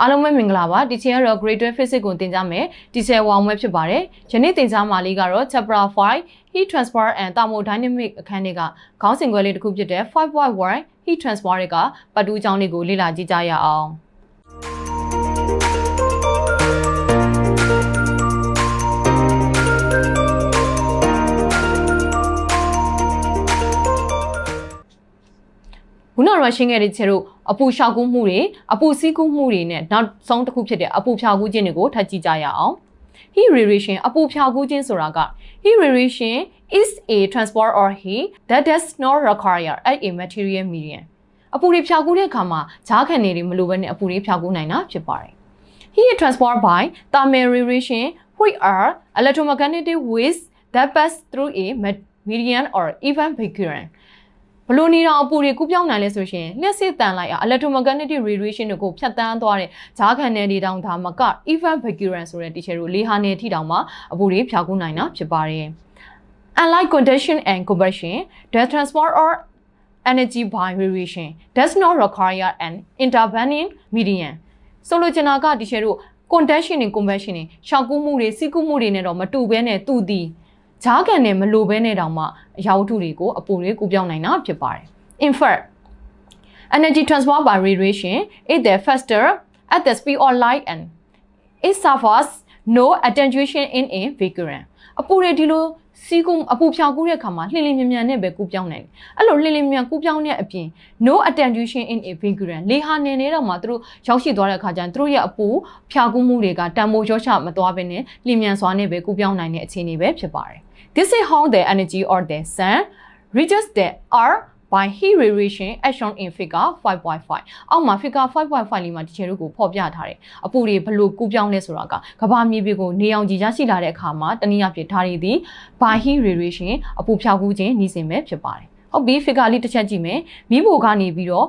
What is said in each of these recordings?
အားလုံးပဲမင်္ဂလာပါဒီချိန်ကတော့ grade 12 physics ကိုသင်ကြားမယ်ဒီဆယ်ဝါဝဲဖြစ်ပါတယ်ယနေ့သင်ကြားမှာလေးကတော့ chapter 5 heat transfer and thermodynamic အခန်းတွေကခေါင်းစဉ်ခွဲလေးတစ်ခုဖြစ်တဲ့5.1 heat transfer တွေကပတ်တူးကြောင်းလေးကိုလေ့လာကြည့်ကြရအောင် ခုနကတော့ရှင်းခဲ့တဲ့ချေတို့အပူရှောက်ကူးမှုတွေအပူစီးကူးမှုတွေနဲ့နောက်ဆုံးတစ်ခုဖြစ်တဲ့အပူဖြောက်ကူးခြင်းတွေကိုထပ်ကြည့်ကြရအောင် heat radiation အပူဖြောက်ကူးခြင်းဆိုတာက heat radiation is a transport or heat that does not require at a material medium အပူတွေဖြောက်ကူးတဲ့အခါမှာဂျားခံနေတွေမလိုဘဲနဲ့အပူတွေဖြောက်ကူးနိုင်တာဖြစ်ပါတယ် heat is transport by thermal radiation which are electromagnetic waves that pass through a medium or even vacuum ဘ လို့နေတော့အပူတွေကူးပြောင်းနိုင်လဲဆိုရှင်လျှက်စစ်တန်လိုက်အောင် electromagnetic radiation တွေကိုဖြတ်တန်းသွားတဲ့ဂျားခံနယ်တွေတောင်ဒါမက even vacuum ဆိုတဲ့ teacher တို့လေဟာနယ်ထိတောင်မှအပူတွေဖြာကူးနိုင်တာဖြစ်ပါတယ် unlike conduction and combustion the transport or energy by radiation does not require an intervening medium ဆိုလိုချင်တာက teacher တို့ conduction နဲ့ combustion နဲ့ရှောက်ကူးမှုတွေစီးကူးမှုတွေနဲ့တော့မတူဘဲနဲ့သူ့သည် ဂျားကန်နဲ့မလိုဘဲနဲ့တောင်မှအရာဝတ္ထုတွေကိုအပူတွေကူးပြောင်းနိုင်တာဖြစ်ပါတယ် in fact energy transport by radiation is the faster at the speed of light and it suffers no attenuation in a vacuum အပူတွေဒီလို စီးကူးအပူဖြောင်ကူးတဲ့အခါမှာလှင်လင်းမြန်မြန်နဲ့ပဲကူးပြောင်းနိုင်တယ်အဲ့လိုလှင်လင်းမြန်ကူးပြောင်းတဲ့အပြင် no attenuation in a vacuum လေဟာနေနေတော့မှသူတို့ရောက်ရှိသွားတဲ့အခါကျရင်သူတို့ရဲ့အပူဖြောင်ကူးမှုတွေကတန်မိုးရောချမသွားဘဲနဲ့လျင်မြန်စွာနဲ့ပဲကူးပြောင်းနိုင်တဲ့အခြေအနေပဲဖြစ်ပါတယ် This is how the energy or the sun reaches the earth by heat radiation as shown in figure 5.5အောက်မှာ figure 5.5လေးမှာဒီချေတို့ကိုဖော်ပြထားတယ်အပူတွေဘလို့ကူးပြောင်းလဲဆိုတာကကဘာမြေပြင်ကိုနေအောင်ကြည်ရရှိလာတဲ့အခါမှာတနည်းအားဖြင့်ဓာတ်တွေသည် by heat radiation အပူဖြောက်ကူးခြင်းနှီးစင်ပဲဖြစ်ပါတယ်ဟုတ်ပြီ figure လေးတစ်ချက်ကြည့်မယ်မိဘကနေပြီးတော့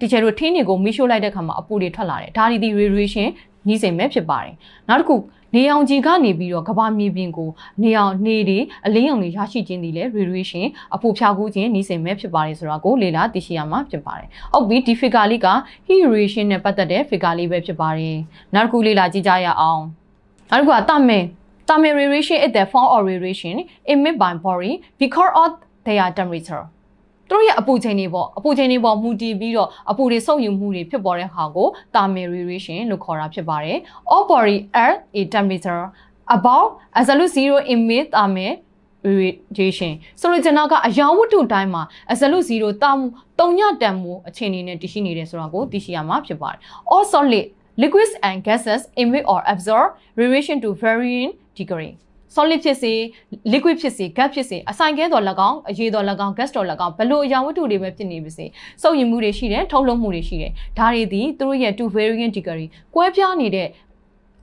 ဒီချေတို့ထင်းတွေကိုမီးရှို့လိုက်တဲ့အခါမှာအပူတွေထွက်လာတယ်ဒါတွေဒီ radiation နှီးစင်ပဲဖြစ်ပါတယ်နောက်တစ်ခု နေအောင်ကြီးကနေပြီးတော့ကဘာမြေပြင်ကိုနေအောင်နေတွေအလင်းရောင်တွေရရှိခြင်းဒီလေ radiation အပူဖြာကူးခြင်းနေစင်မဲ့ဖြစ်ပါတယ်ဆိုတာကိုလေ့လာသိရှိရမှာဖြစ်ပါတယ်။ဟုတ်ပြီဒီ figure လေးက heat radiation နဲ့ပတ်သက်တဲ့ figure လေးပဲဖြစ်ပါတယ်။နောက်တစ်ခုလေ့လာကြည့်ကြရအောင်။နောက်တစ်ခုကတမင် thermal radiation is the form of radiation emitted by body because of their temperature သူတို့ရဲ့အပူချိန်တွေပေါ့အပူချိန်တွေပေါ့မူတည်ပြီးတော့အပူတွေစုပ်ယူမှုတွေဖြစ်ပေါ်တဲ့ဟာကို thermal radiation လို့ခေါ်တာဖြစ်ပါတယ် all body at a temperature about absolute zero emit thermal radiation ဆိုလိုချင်တာကအရာဝတ္ထုတိုင်းမှာ absolute zero တောင်းတုံညတန်မှုအခြေအနေနဲ့တည်ရှိနေတယ်ဆိုတာကိုသိရှိရမှာဖြစ်ပါတယ် all solid liquids and gases emit or absorb radiation to varying degree solid ဖြစ်စေ liquid ဖြစ်စေ gas ဖြစ်စေအဆိုင်ကဲတော်၎င်းအရေတော်၎င်း gas တော်၎င်းဘလို့အရာဝတ္ထုတွေပဲဖြစ်နေပါစေစုပ်ယူမှုတွေရှိတယ်ထုတ်လုပ်မှုတွေရှိတယ်ဒါတွေသည်သူတို့ရဲ့ to varying degree ကွဲပြားနေတဲ့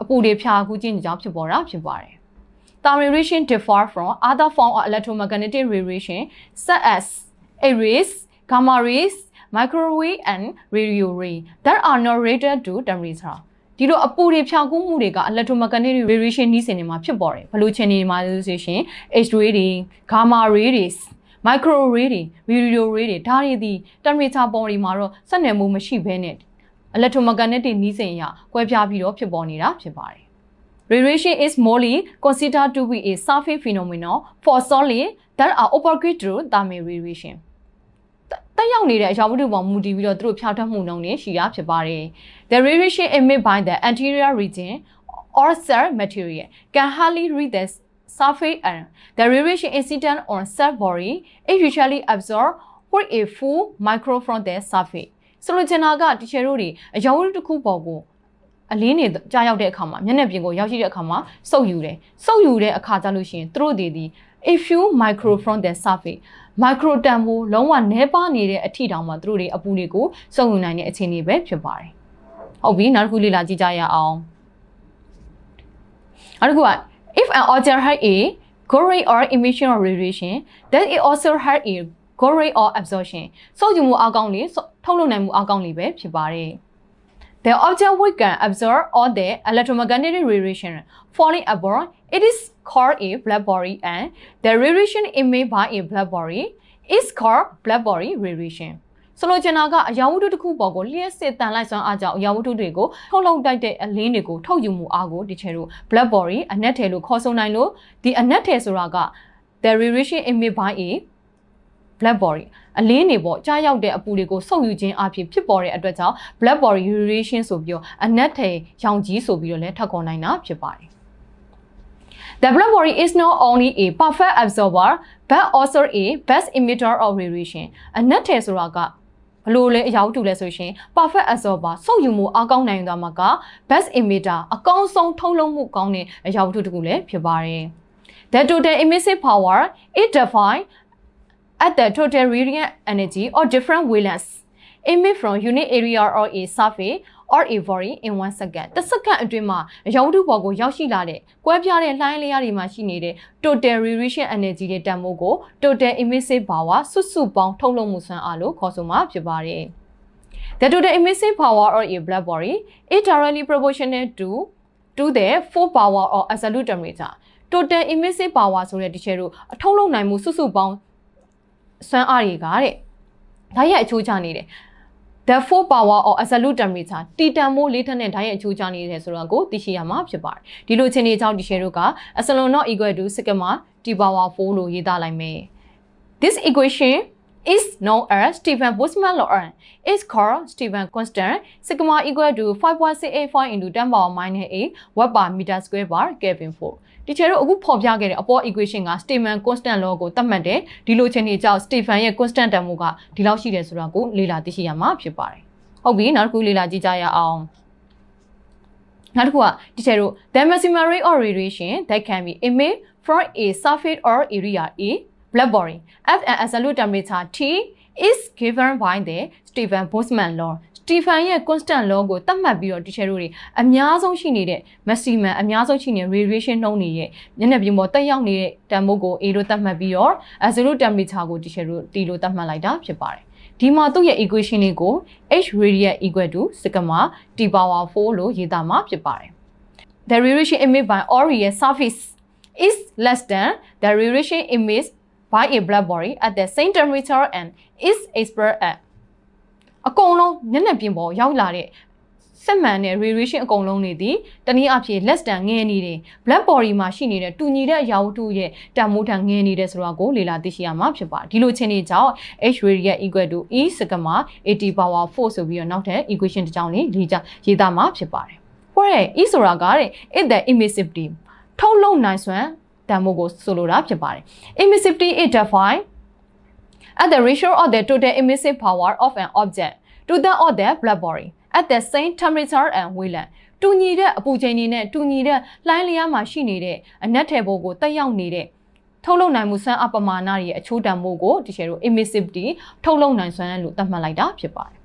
အပူတွေဖြာကူးခြင်းကြောင့်ဖြစ်ပေါ်တာဖြစ်ပါတယ် Thermal radiation differ from other form of electromagnetic radiation such as X-rays, gamma rays, microwave and radio ray that are not rated to temperature ဒီလိုအပူတွေဖြောင်ကူးမှုတွေက electromagnetic radiation နည်းစင်တွေမှာဖြစ်ပေါ်တယ်ဘလို့ချင်နေမှာလို့ဆိုရှင် X-ray တွေ gamma ray တွေ microwave တွေ radio ray တွေဒါတွေဒီ temperature ပေါ်တွေမှာတော့ဆက်နွယ်မှုမရှိဘဲနဲ့ electromagnetic နည်းစင်အရကွဲပြားပြီးတော့ဖြစ်ပေါ်နေတာဖြစ်ပါတယ် Radiation is mostly considered to be a surface phenomenon for solid that are opposite to thermal radiation. တက်ရောက်နေတဲ့အရာဝတ္ထုပေါ်မူတည်ပြီးတော့သူတို့ဖြာထွက်မှုနှုန်းနဲ့ရှိတာဖြစ်ပါတယ်။ The radiation emitted by the anterior region or cell material can hardly reach the surface and the radiation incident on cell body is usually absorbed with a full micro from the surface. ဆိုလိုချင်တာကတချို့တို့တွေအရာဝတ္ထုတစ်ခုပေါ်ကိုအလင်းနေကြားရောက်တဲ့အခါမှာမျက်နှာပြင်ကိုရောက်ရှိတဲ့အခါမှာစုပ်ယူတယ်စုပ်ယူတဲ့အခါကျလို့ရှိရင်သူတို့တွေဒီ a few micro from the surface micro တန်ဖိုးလုံးဝနှဲပါနေတဲ့အထိတောင်မှသူတို့တွေအပူတွေကိုစုပ်ယူနိုင်တဲ့အခြေအနေပဲဖြစ်ပါတယ်ဟုတ်ပြီနောက်တစ်ခုလေ့လာကြည့်ကြရအောင်နောက်တစ်ခုက if an object has a go rate or emission or radiation then it also has a go rate or absorption စုပ်ယူမှုအကောင်းလေးထုတ်လုပ်နိုင်မှုအကောင်းလေးပဲဖြစ်ပါတယ် The object which can absorb all the electromagnetic radiation falling abroad, it is called a black body and the radiation emitted by a black body is called black body radiation. ဆိုလိုချင်တာကအရာဝတ္ထုတစ်ခုပေါ်ကိုလျှက်စစ်တန်လိုက်စွမ်းအားကြောင့်အရာဝတ္ထုတွေကိုထုတ်လုပ်တိုက်တဲ့အလင်းတွေကိုထုတ်ယူမှုအားကိုဒီချေတို့ black body အနက်ထဲလို့ခေါ်ဆိုနိုင်လို့ဒီအနက်ထဲဆိုတာက the radiation emitted by a black body အလင်းတွေပေါ့ကြားရောက်တဲ့အပူတွေကိုစုပ်ယူခြင်းအဖြစ်ဖြစ်ပေါ်တဲ့အတွက်ကြောင့် black body radiation ဆိုပြီးတော့အနက်ထဲရောင်ကြီးဆိုပြီးတော့လည်းထပ်ခေါ်နိုင်တာဖြစ်ပါတယ် The blood body is not only a perfect absorber but also a best emitter of radiation အနက်ထဲဆိုတာကဘလို့လဲအရာဝတ္ထုလဲဆိုရှင် perfect absorber စုပ်ယူမှုအကောင်းနိုင်သွားမှာက best emitter အကောင်းဆုံးထုတ်လုပ်မှုကောင်းတဲ့အရာဝတ္ထုတစ်ခုလည်းဖြစ်ပါတယ် The total emissive power is defined at the total radiant energy or different wavelengths emit from unit area or a surface or a body in 1 second တစ်စက္ကန့်အတွင်းမှာအရာဝတ္ထုပေါ်ကိုရောက်ရှိလာတဲ့ကွဲပြားတဲ့လှိုင်းလျားတွေမှာရှိနေတဲ့ total radiation energy ရဲ့တန်ဖိုးကို total emissive power စုစုပေါင်းထုတ်လုပ်မှုစွမ်းအားလို့ခေါ်ဆိုမှာဖြစ်ပါတယ်။ The total emissive power of a black body is directly proportional to to the full power of absolute temperature total emissive power ဆိုတဲ့ဒီချေတို့အထုတ်လုပ်နိုင်မှုစုစုပေါင်း စွမ်းအားတွေကတဲ့ဒါရဲ့အချိုးချနေတယ် the full power or absolute temperature တီတန်မိုးလေးထက်နဲ့ဓာတ်ရဲ့အချိုးချနေတယ်ဆိုတာကိုသိရှိရမှာဖြစ်ပါတယ်ဒီလိုချင်းတွေကြောင့်ဒီရှယ်တို့က epsilon not equal to sigma t power 4လို့ရေးသားလိုက်မယ် this equation is known as Stephen Boltzmann law and is called Stephen constant sigma equal to 5.685 into 10 power minus 8 watt per meter square per Kelvin 4 ဒီချေတော့အခုဖော်ပြခဲ့တဲ့အပေါ် equation က Stephen constant law ကိုသတ်မှတ်တယ်ဒီလိုချင်းတွေကြောင့် Stephen ရဲ့ constant တန်ဖိုးကဒီလောက်ရှိတယ်ဆိုတာကိုလေ့လာသိရှိရမှာဖြစ်ပါတယ်ဟုတ်ပြီနောက်တစ်ခုလေ့လာကြည့်ကြရအောင်နောက်တစ်ခုကဒီချေတော့ the maximum rate of radiation that can be emitted from a surface or area A blood body at an absolute temperature T is given by the Stephen Boltzmann law စ တီဖန်ရဲ့ constant law ကိုသတ်မှတ်ပြီးတော့ဒီချေတို့တွေအများဆုံးရှိနေတဲ့ maximum အများဆုံးရှိနေတဲ့ radiation နှုန်းတွေရဲ့ညနေပြင်ပေါ်တက်ရောက်နေတဲ့တန်ဖိုးကို A လို့သတ်မှတ်ပြီးတော့ absolute temperature ကိုဒီချေတို့ T လို့သတ်မှတ်လိုက်တာဖြစ်ပါတယ်ဒီမှာသူ့ရဲ့ equation လေးကို h radius equal to sigma t power 4လို့ရေးသားမှာဖြစ်ပါတယ် the radiation emitted by Orion surface is less than the radiation emitted by a blood body at the same temperature and is expressed at အကုန်လုံးမျက်နှာပြင်ပေါ်ရောက်လာတဲ့စစ်မှန်တဲ့ radiation အကုန်လုံးတွေဒီတနည်းအားဖြင့် less than ငယ်နေတယ် black body မှာရှိနေတဲ့တူညီတဲ့အရာဝတ္ထုရဲ့တန်မိုးထန်ငယ်နေတယ်ဆိုတာကိုလေ့လာသိရှိရမှာဖြစ်ပါတယ်ဒီလိုချင်းတွေကြောင့် h radius equal to e sigma 80 power 4ဆိုပြီးတော့နောက်ထပ် equation တစ်ကြောင်းလေးရေးကြရေးသားမှာဖြစ်ပါတယ်ဟောတဲ့ e ဆိုတာကတဲ့ it the emissivity ထုတ်လုပ်နိုင်စွမ်းတန်မိုးကိုဆိုလိုတာဖြစ်ပါတယ် emissivity is defined at the ratio of the total emissive power of an object to that of the blood body at the same temperature and wavelength တူညီတဲ့အပူချိန်တွေနဲ့တူညီတဲ့လှိုင်းလျားမှာရှိနေတဲ့အနက်ထဲဘိုးကိုတက်ရောက်နေတဲ့ထုတ်လုပ်နိုင်မှုစွမ်းအပမာဏရဲ့အချိုးတန်မှုကိုဒီရှယ်တို့ emissivity ထုတ်လုပ်နိုင်စွမ်းလို့သတ်မှတ်လိုက်တာဖြစ်ပါတယ်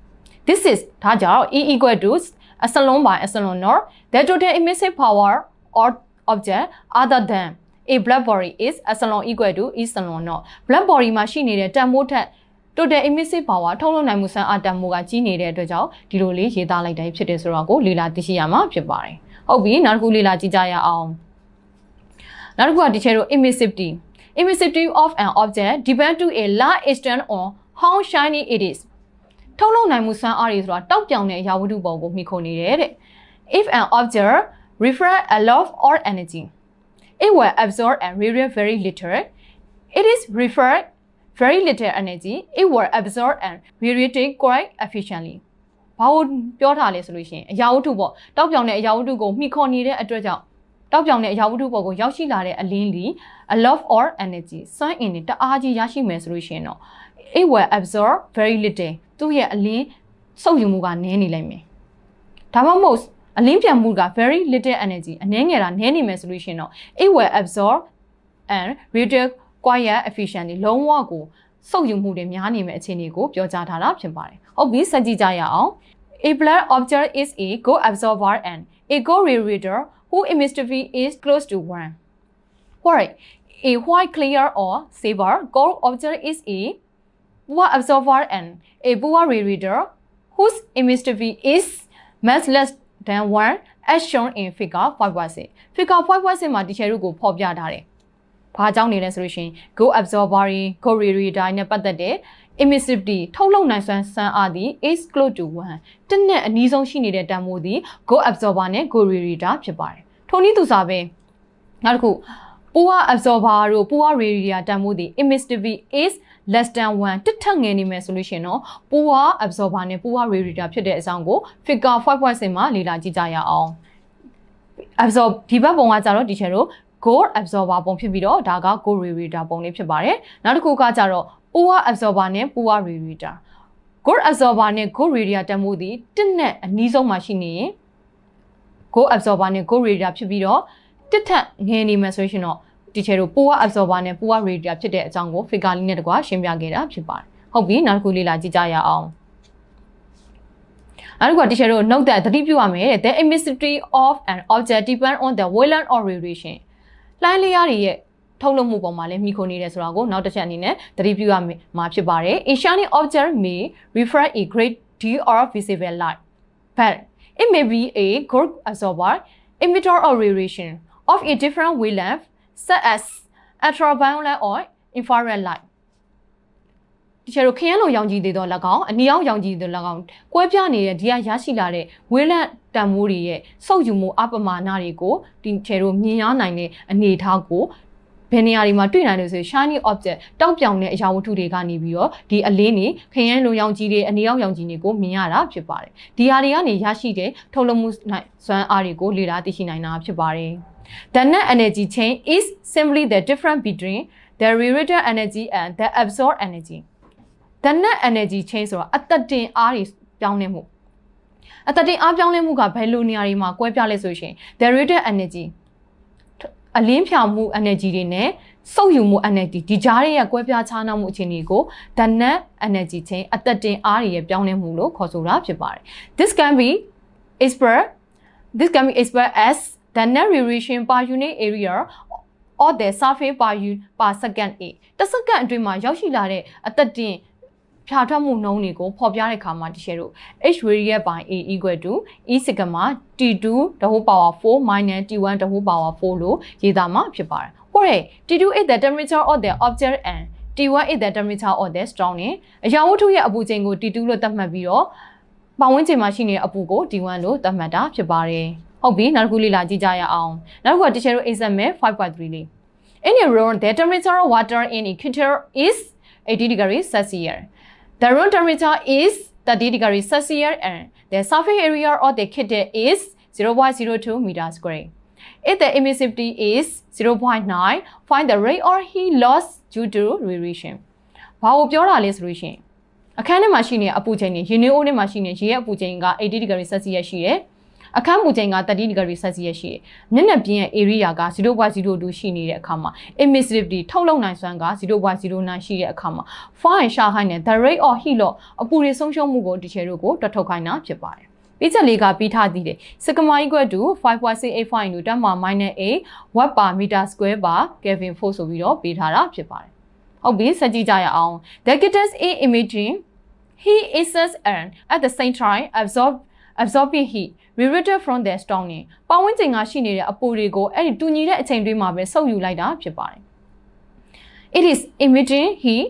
This is ဒါကြောင့် E equal to epsilon by epsilon naught the total emissive power or object other than a blood body is epsilon equal to epsilon naught blood body မှာရှိနေတဲ့တန်ဖိုးထက် total emissive power ထုတ်လုပ်နိုင်မှုစံအတန်မိုးကကြီးနေတဲ့အတွက်ကြောင့်ဒီလိုလေးရေးသားလိုက်တိုင်းဖြစ်တယ်ဆိုတော့ကိုလေ့လာသိရှိရမှာဖြစ်ပါတယ်ဟုတ်ပြီနောက်တစ်ခုလေ့လာကြည့်ကြရအောင်နောက်တစ်ခုကဒီချေတို့ emissivity emissivity of an object depend to a large extent on how shiny it is ထုတ်လုပ်နိုင်မှုစံအားတွေဆိုတာတောက်ပြောင်တဲ့အရာဝတ္ထုပေါ်ကိုမှီခိုနေတယ်တဲ့ if an object reflect a lot or energy it will absorb and radiate very little it is referred very little energy it will absorb and radiate quite efficiently ဘာလို့ပြောထားလဲဆိုလို့ရှိရင်အရာဝတ္ထုပေါ့တောက်ပြောင်တဲ့အရာဝတ္ထုကိုမှီခေါ်နေတဲ့အတွက်ကြောင့်တောက်ပြောင်တဲ့အရာဝတ္ထုပေါ်ကိုရောက်ရှိလာတဲ့အလင်းလီ a lot or energy စွမ်းအင်တွေတအားကြီးရရှိမယ်ဆိုလို့ရှိရင်တော့ it will absorb very little သူ့ရဲ့အလင်းစုပ်ယူမှုကနည်းနေလိမ့်မယ်ဒါမှမဟုတ် အလင်းပြန်မှုက very little energy အနည်းငယ်တာနည်းနေမယ်ဆိုလို့ရှိရင်တော့ it will absorb and radiate quiet efficiently လုံးဝကိုစုပ်ယူမှုတွေများနေမယ့်အခြေအနေကိုပြောကြားထားတာဖြစ်ပါတယ်။ဟုတ်ပြီစကြည့်ကြရအောင်။ A blood object is a go absorber and a go reader who emissivity is close to 1. White a white clear or silver gold object is a poor absorber and a poor reader whose emissivity is much less than 1 as shown in figure 5.6 figure 5.6မှာဒီချေရုပ်ကိုဖော်ပြထားတယ်။ဘာကြောင့်နေလဲဆိုလို့ရှိရင် go absorber တွေ go reader နဲ့ပတ်သက်တဲ့ emissivity ထုတ်လုပ်နိုင်စွမ်းစွမ်းအားသည် is close to 1တစ်နဲ့အနည်းဆုံးရှိနေတဲ့တန်ဖိုးသည် go absorber နဲ့ go radiator ဖြစ်ပါတယ်ထိုနည်းသူစားပဲနောက်တစ်ခု poor absorber တို့ poor radiator တန်ဖိုးသည် emissivity is less than 1တစ်ထက်ငယ်နေမယ်ဆိုလို့ရှိရင်တော့ poor absorber နဲ့ poor radiator ဖြစ်တဲ့အကြောင်းကို figure 5.6မှာလေ့လာကြည့်ကြရအောင် absorb ဒီဘက်ပုံကကြတော့ဒီချေတို့ gold absorber ပုံဖြစ်ပြီးတော့ဒါက gold radiator ပုံလေးဖြစ်ပါတယ်နောက်တစ်ခုကကြတော့ poor absorber နဲ့ poor radiator gold absorber နဲ့ gold radiator တန်ဖိုးသည်တစ်နဲ့အနည်းဆုံးမှာရှိနေရင် gold absorber နဲ့ gold radiator ဖြစ်ပြီးတော့တစ်ထက်ငယ်နေမှာဆိုရင်တော့ ဒီချေတို့ poor absorber နဲ့ poor radiator ဖြစ်တဲ့အကြောင်းကို figure လေးနဲ့တကွာရှင်းပြခဲ့တာဖြစ်ပါတယ်ဟုတ်ပြီနောက်တစ်ခုလေ့လာကြည့်ကြရအောင်နောက်တစ်ခုက teacher တို့ note that သတိပြုရမယ်တဲ့ the emissivity of an object depend on the wavelength or radiation လှိုင်းလျားတွေရဲ့ထုတ်လုပ်မှုပေါ်မှာလည်းမိခိုနေတယ်ဆိုတာကိုနောက်တစ်ချက်အနေနဲ့သတိပြုရမှာဖြစ်ပါတယ် A shining object may reflect a great deal of visible light but it may be a good absorber emitter of radiation of a different wavelength such as ultraviolet or infrared light ဒီချေတို့ခရမ်းလိုရောင်ကြီးသေးတော့၎င်းအနီအောင်ရောင်ကြီးသေးတော့၎င်းကွဲပြားနေတဲ့ဒီကရရှိလာတဲ့ဝေးလန့်တန်မိုးတွေရဲ့စုပ်ယူမှုအပမာဏတွေကိုဒီချေတို့မြင်ရနိုင်တဲ့အနေအထားကို ဘယ်နေရာတွေမှာတွေ့နိုင်လို့ဆို shiny object တောက်ပြောင်တဲ့အရာဝတ္ထုတွေကနေပြီးတော့ဒီအလင်းတွေခရမ်းလိုရောင်ကြီးတွေအနီအောင်ရောင်ကြီးတွေကိုမြင်ရတာဖြစ်ပါတယ်ဒီဟာတွေကနေရရှိတဲ့ထုတ်လုပ်မှုနိုင်စွမ်းအားတွေကိုလေ့လာသိရှိနိုင်တာဖြစ်ပါတယ် The net energy chain is simply the difference between the radiated energy and the absorbed energy the net energy chain ဆိုတာအသက်တင်အားတွေပြောင်းလဲမှုအသက်တင်အားပြောင်းလဲမှုကဘယ်လိုနေရာတွေမှာကွဲပြားလဲဆိုရှင် the radiated energy အလင်းဖြာမှု energy တွေနဲ့စုပ်ယူမှု energy ဒီကြားရဲ့ကွဲပြားခြားနားမှုအခြေအနေကို the net energy chain အသက်တင်အားတွေရဲ့ပြောင်းလဲမှုလို့ခေါ်ဆိုတာဖြစ်ပါတယ် this can be expressed this can be expressed as the net radiation per unit area or the surface per unit per second a တစ်စက္ကန့်အတွင်းမှာရောက်ရှိလာတဲ့အသက်တင် ဖြာထွက်မှုနှုန်းတွေကိုဖော်ပြတဲ့အခါမှာတရှယ်တို့ h radius by a equal to e sigma t2 the whole power 4 minus t1 the whole power 4လို့ရေးသားမှာဖြစ်ပါတယ်။ဟုတ်တယ် t2 is the temperature of the object and t1 is the temperature of the stone နဲ့အရာဝတ္ထုရဲ့အပူချိန်ကို t2 လို့သတ်မှတ်ပြီးတော့ပတ်ဝန်းကျင်မှာရှိနေတဲ့အပူကို t1 လို့သတ်မှတ်တာဖြစ်ပါတယ်။ဟုတ်ပြီနောက်တစ်ခုလေ့လာကြည့်ကြရအောင်။နောက်တစ်ခုကတရှယ်တို့ exam 5.3လေး In a room the temperature of water in equator is 80 degrees Celsius The room temperature is 30 degrees Celsius and the surface area of the kit is 0.02 meter square. If the emissivity is 0.9, find the rate or heat loss due to radiation. ဘာကိုပြောတာလဲဆိုလို့ရှိရင်အခန်းထဲမှာရှိနေတဲ့အပူချိန်နဲ့ရေနွေးအိုးထဲမှာရှိနေရေရဲ့အပူချိန်က80 degree Celsius ရှိတယ်။ အခန်းမူချိန်က30 degree Celsius ရှိတယ်။မျက်နှာပြင်ရဲ့ area က0.02ရှိနေတဲ့အခါမှာ emissivity ထုတ်လုပ်နိုင်စွမ်းက0.09ရှိတဲ့အခါမှာ fine ရှာခိုင်းတဲ့ the rate of heat loss အပူတွေဆုံးရှုံးမှုကိုဒီချေတို့ကိုတွက်ထုတ်ခိုင်းတာဖြစ်ပါတယ်။ပြီးချက်လေးကပြီးထားသေးတယ်။ sigma equal to 5.685 into 10 minus 8 watt per meter square per Kelvin 4ဆိုပြီးတော့ပေးထားတာဖြစ်ပါတယ်။ဟုတ်ပြီစကြည့်ကြရအောင်။ The gas is emitting heat excess and at the same time absorb absorbing heat radiated from the stone နဲ့ပတ်ဝန်းကျင်ကရှိနေတဲ့အပူတွေကိုအဲ့ဒီတူညီတဲ့အချိန်တွေမှာပဲစုပ်ယူလိုက်တာဖြစ်ပါတယ်။ It is emitting heat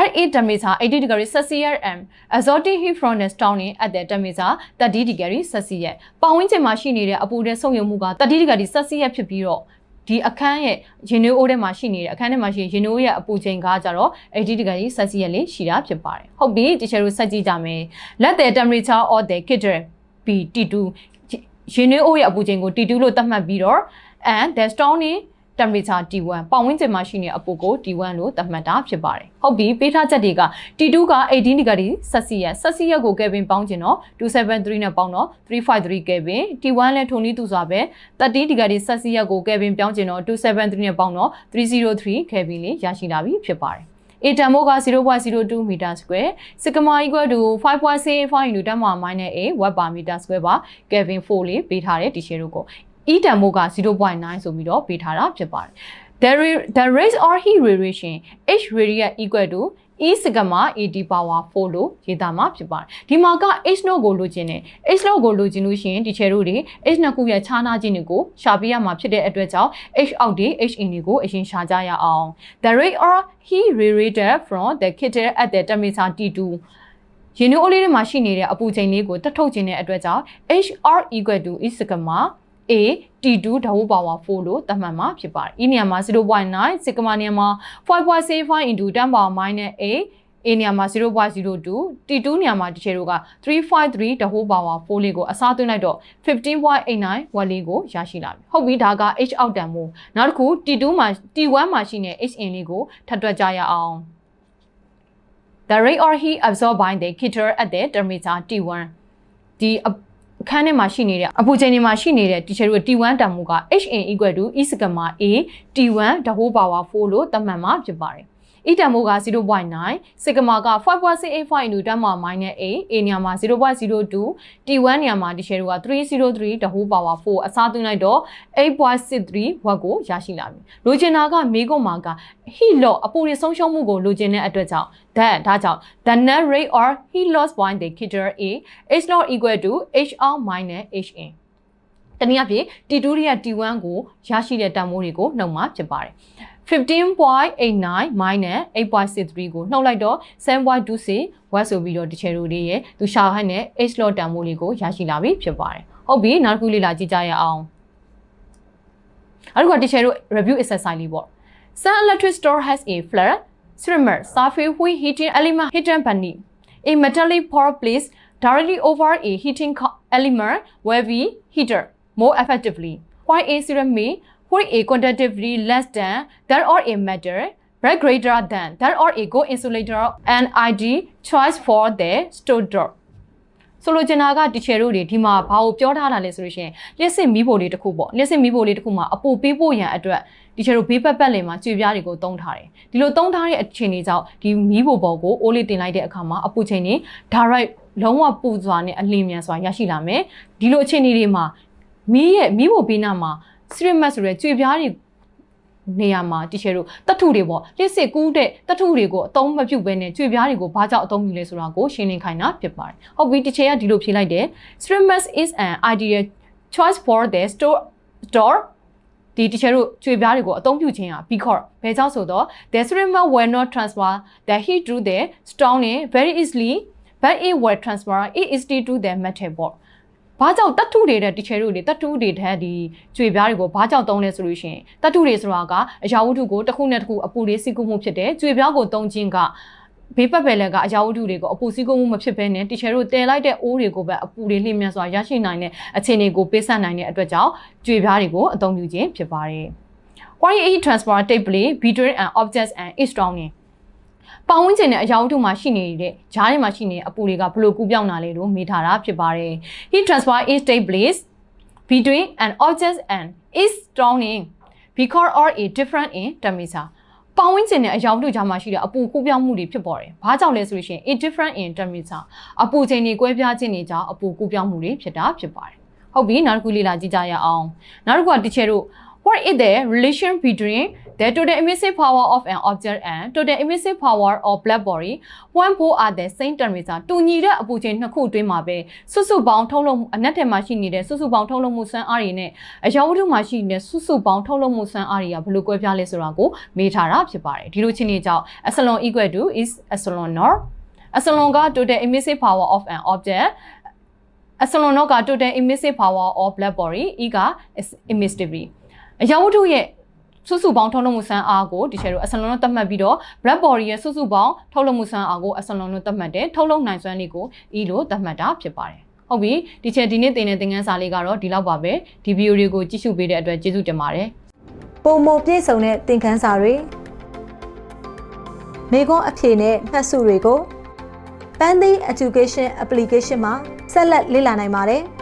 at a temperature 80 degrees Celsius and absorbing heat from the stone at the temperature 30 degrees Celsius ပတ်ဝန်းကျင်မှာရှိနေတဲ့အပူတွေစုပ်ယူမှုက30 degrees Celsius ဖြစ်ပြီးတော့ ဒီအခန်းရဲ့ရင်နွေးအိုးထဲမှာရှိနေတဲ့အခန်းထဲမှာရှိရင်နွေးအိုးရဲ့အပူချိန်ကကြတော့80 degree Celsius လေးရှိတာဖြစ်ပါတယ်ဟုတ်ပြီတချို့ဆက်ကြည့်ကြမယ် let the temperature of the kitchen be T2 ရင်နွေးအိုးရဲ့အပူချိန်ကို T2 လို့သတ်မှတ်ပြီးတော့ and the stone temperature T1 ပတ်ဝန်းကျင်မှာရှိနေတဲ့အပူကို T1 လို့သတ်မှတ်တာဖြစ်ပါတယ်ဟုတ်ပြီပေးထားချက်တွေက T2 က18 degree Celsius Celsius ကို Kelvin ပေါင်းခြင်းတော့273နဲ့ပေါင်းတော့353 Kelvin T1 လည်းထိုနည်းတူစွာပဲ30 degree Celsius ကို Kelvin ပြောင်းခြင်းတော့273နဲ့ပေါင်းတော့303 Kelvin လေးရရှိလာပြီဖြစ်ပါတယ် A တန်မိုးက0.02 meter square sigma equal to 5.65 into 10 minus a watt per meter square ပါ Kelvin 4လေးပေးထားတဲ့ဒီရှယ်တို့ကို E တန်မိုးက0.9ဆိုပြီးတော့ပေးထားတာဖြစ်ပါတယ် the the rate or heat radiation h radius equal to e စကမှာ ad power 4လို့ရေးသားမှာဖြစ်ပါတယ်ဒီမှာက h နှုတ်ကိုလိုချင်တယ် h နှုတ်ကိုလိုချင်လို့ရှိရင်ဒီချေတို့တွေ h နှစ်ခုရဲ့ခြားနာခြင်းတွေကိုရှာပြရမှာဖြစ်တဲ့အတွက်ကြောင့် h out တွေ h in တွေကိုအရင်ရှာကြရအောင် the rate or he radiated from the kitchen at the temperature t2 ရင်းနှီးအိုးလေးတွေမှာရှိနေတဲ့အပူချိန်လေးကိုတက်ထုတ်ခြင်းတဲ့အတွက်ကြောင့် HR equal to e စကမှာ A T2 ဓာတ်ပါဝါ4လို့သတ်မှတ်မှာဖြစ်ပါတယ်။ဤနေရာမှာ0.9စီဂမာနေရာမှာ5.75 into 10 power minus A A နေရာမှာ0.02 T2 နေရာမှာဒီချေတို့က353ဓာတ်ပါဝါ4လေးကိုအစားသွင်းလိုက်တော့15.89ဝက်လေးကိုရရှိလာပြီ။ဟုတ်ပြီဒါက H အောက်တန်မို့နောက်တစ်ခု T2 မှာ T1 မှာရှိနေ HN လေးကိုထပ်တွက်ကြရအောင်။ The rate or heat absorbed by the heater at the thermometer T1 ဒီ အခန်းထဲမှာရှိနေတဲ့အပူချိန်တွေမှာရှိနေတဲ့ teacher တို့ T1 တန်မှုက HA equal to E စကမှာ A T1 the whole power 4လို့သတ်မှတ်မှာဖြစ်ပါတယ်။ E တန်မှုက0.9စကမာက5.685 into 10 power minus A A နေရာမှာ0.02 T1 နေရာမှာ teacher တို့က303 the whole power 4အစားသွင်းလိုက်တော့8.63 watt ကိုရရှိလာပြီ။လိုချင်တာကမေးခွန်းမှာက heat loss အပူရဆုံးရှုံးမှုကိုလိုချင်တဲ့အတွက်ကြောင့် that ဒါကြောင့် the net rate or heat loss by the heater A is not equal to HR minus HN တနည်းအားဖြင့် T2 ရဲ့ T1 ကိုရရှိတဲ့တန်ဖိုးတွေကိုနှုတ်မှာဖြစ်ပါတယ် 15.89 minus 8.63ကိုနှုတ်လိုက်တော့7.26 watt ဆိုပြီးတော့ဒီချေရိုလေးရဲ့သူရှာဟတ်နဲ့ H lot တန်ဖိုးလေးကိုရရှိလာပြီဖြစ်ပါတယ်ဟုတ်ပြီနောက်တစ်ခုလေးလာကြည့်ကြရအောင်အခုကဒီချေရို review exercise လေးပေါ့ Sun electric store has a flat streamer surface with heating element hidden beneath a metallic pour place directly over a heating element will be heated more effectively while a ceramic with a quantitatively less than that or a matter but greater than that or a go insulator and ID choice for the store door ဆိုလိုချင်တာကတီချယ်တို့တွေဒီမှာဘာကိုပြောထားတာလဲဆိုလို့ရှိရင်လျှက်စစ်မီးဖိုလေးတစ်ခုပေါ့လျှက်စစ်မီးဖိုလေးတစ်ခုမှာအပူပေးဖို့ရန်အတွက်တီချယ်တို့ဘေးပတ်ပတ်လည်မှာကြွေပြားတွေကိုတုံးထားတယ်ဒီလိုတုံးထားတဲ့အခြေအနေကြောင့်ဒီမီးဖိုပေါ်ကိုအိုးလေးတင်လိုက်တဲ့အခါမှာအပူချိန်တွေ direct လုံးဝပူစွာနဲ့အလင်းမြန်စွာရရှိလာမယ်ဒီလိုအခြေအနေတွေမှာမီးရဲ့မီးဖိုဘေးနားမှာ streamer ဆိုရဲကြွေပြားတွေနေရာမှာတီရှယ်တို့တထုတွေပေါ့လျှစ်စစ်ကူးတဲ့တထုတွေကိုအသုံးမပြုဘဲနဲ့ကြွေပြားတွေကိုဘာကြောင့်အသုံးပြုလဲဆိုတာကိုရှင်းလင်းခိုင်းတာဖြစ်ပါတယ်ဟုတ်ပြီတီချယ်ကဒီလိုဖြေလိုက်တယ် streamers is an ideal choice for the store store ဒီတီချယ်တို့ကြွေပြားတွေကိုအသုံးပြုခြင်းဟာ because ဘယ်ကြောင့်ဆိုတော့ the streamer will not transfer the heat to the stone very easily but it will transfer it is to the metal board ဘာကြောင့်တတ်ထုတွေတဲ့တီချယ်တို့တွေတတ်ထုတွေတဲ့ဒီကြွေပြားတွေကိုဘာကြောင့်သုံးလဲဆိုလို့ရှိရင်တတ်ထုတွေဆိုတာကအရာဝတ္ထုကိုတစ်ခုနဲ့တစ်ခုအပူလေးစီးကူးမှုဖြစ်တယ်ကြွေပြားကိုသုံးခြင်းကဘေးပတ်ပယ်လက်ကအရာဝတ္ထုတွေကိုအပူစီးကူးမှုမဖြစ်ဘဲနဲ့တီချယ်တို့တည်လိုက်တဲ့အိုးတွေကိုပဲအပူတွေလျှင်မြန်စွာရရှိနိုင်တဲ့အခြေအနေကိုပေးဆက်နိုင်တဲ့အတွက်ကြောင့်ကြွေပြားတွေကိုအသုံးပြုခြင်းဖြစ်ပါတယ်။ Quality transfer take place between an object and its surrounding ပတ်ဝန်းကျင်နဲ့အရာဝတ္ထုမှာရှိနေတဲ့ဂျားတွေမှာရှိနေတဲ့အပူတွေကဘလို့ကူးပြောင်းတာလဲလို့မေးထားတာဖြစ်ပါတယ်။ Heat transfer is take place between an object and its surrounding because or a different in temperature ပတ်ဝန်းကျင်နဲ့အရာဝတ္ထုကြားမှာရှိတဲ့အပူကူးပြောင်းမှုတွေဖြစ်ပေါ်တယ်။ဘာကြောင့်လဲဆိုလို့ရှိရင် a different in temperature အပူချိန်တွေကွဲပြားခြင်းတွေကြောင့်အပူကူးပြောင်းမှုတွေဖြစ်တာဖြစ်ပါတယ်။ဟုတ်ပြီနောက်တစ်ခုလေ့လာကြည့်ကြရအောင်။နောက်တစ်ခုကတချေတို့ what is the relation between the total emissive power of an object and total emissive power of black body when both are the same temperature တူညီတဲ့အပူချိန်နှစ်ခုအတွင်းမှာပဲစွတ်စွတ်ပေါင်းထုတ်လုပ်မှုအနက်ထဲမှာရှိနေတဲ့စွတ်စွတ်ပေါင်းထုတ်လုပ်မှုစွမ်းအားတွေနဲ့အရာဝတ္ထုမှာရှိနေတဲ့စွတ်စွတ်ပေါင်းထုတ်လုပ်မှုစွမ်းအားတွေကဘယ်လိုကွဲပြားလဲဆိုတာကိုမေးထားတာဖြစ်ပါတယ်ဒီလိုချင်းနေကြောင့် epsilon equal to is epsilon naught epsilon က total emissive power of an object epsilon naught က total emissive power of black body e က emissivity အရာဝတ္ထုရဲ့စုစုပေါင်းထုတ်လုပ်မှုစမ်းအားကိုဒီချေတို့အစလုံးလုံးသတ်မှတ်ပြီးတော့ black body ရဲ့စုစုပေါင်းထုတ်လုပ်မှုစမ်းအားကိုအစလုံးလုံးသတ်မှတ်တယ်ထုတ်လုပ်နိုင်စွမ်းလေးကို E လို့သတ်မှတ်တာဖြစ်ပါတယ်ဟုတ်ပြီဒီချက်ဒီနေ့သင်တဲ့သင်ခန်းစာလေးကတော့ဒီလောက်ပါပဲဒီဗီဒီယိုတွေကိုကြည့်ရှုပေးတဲ့အတွက်ကျေးဇူးတင်ပါတယ်ပုံမပြည့်စုံတဲ့သင်ခန်းစာတွေမိခွန်းအဖြေနဲ့မှတ်စုတွေကို Pandy Education Application မှာဆက်လက်လေ့လာနိုင်ပါတယ်။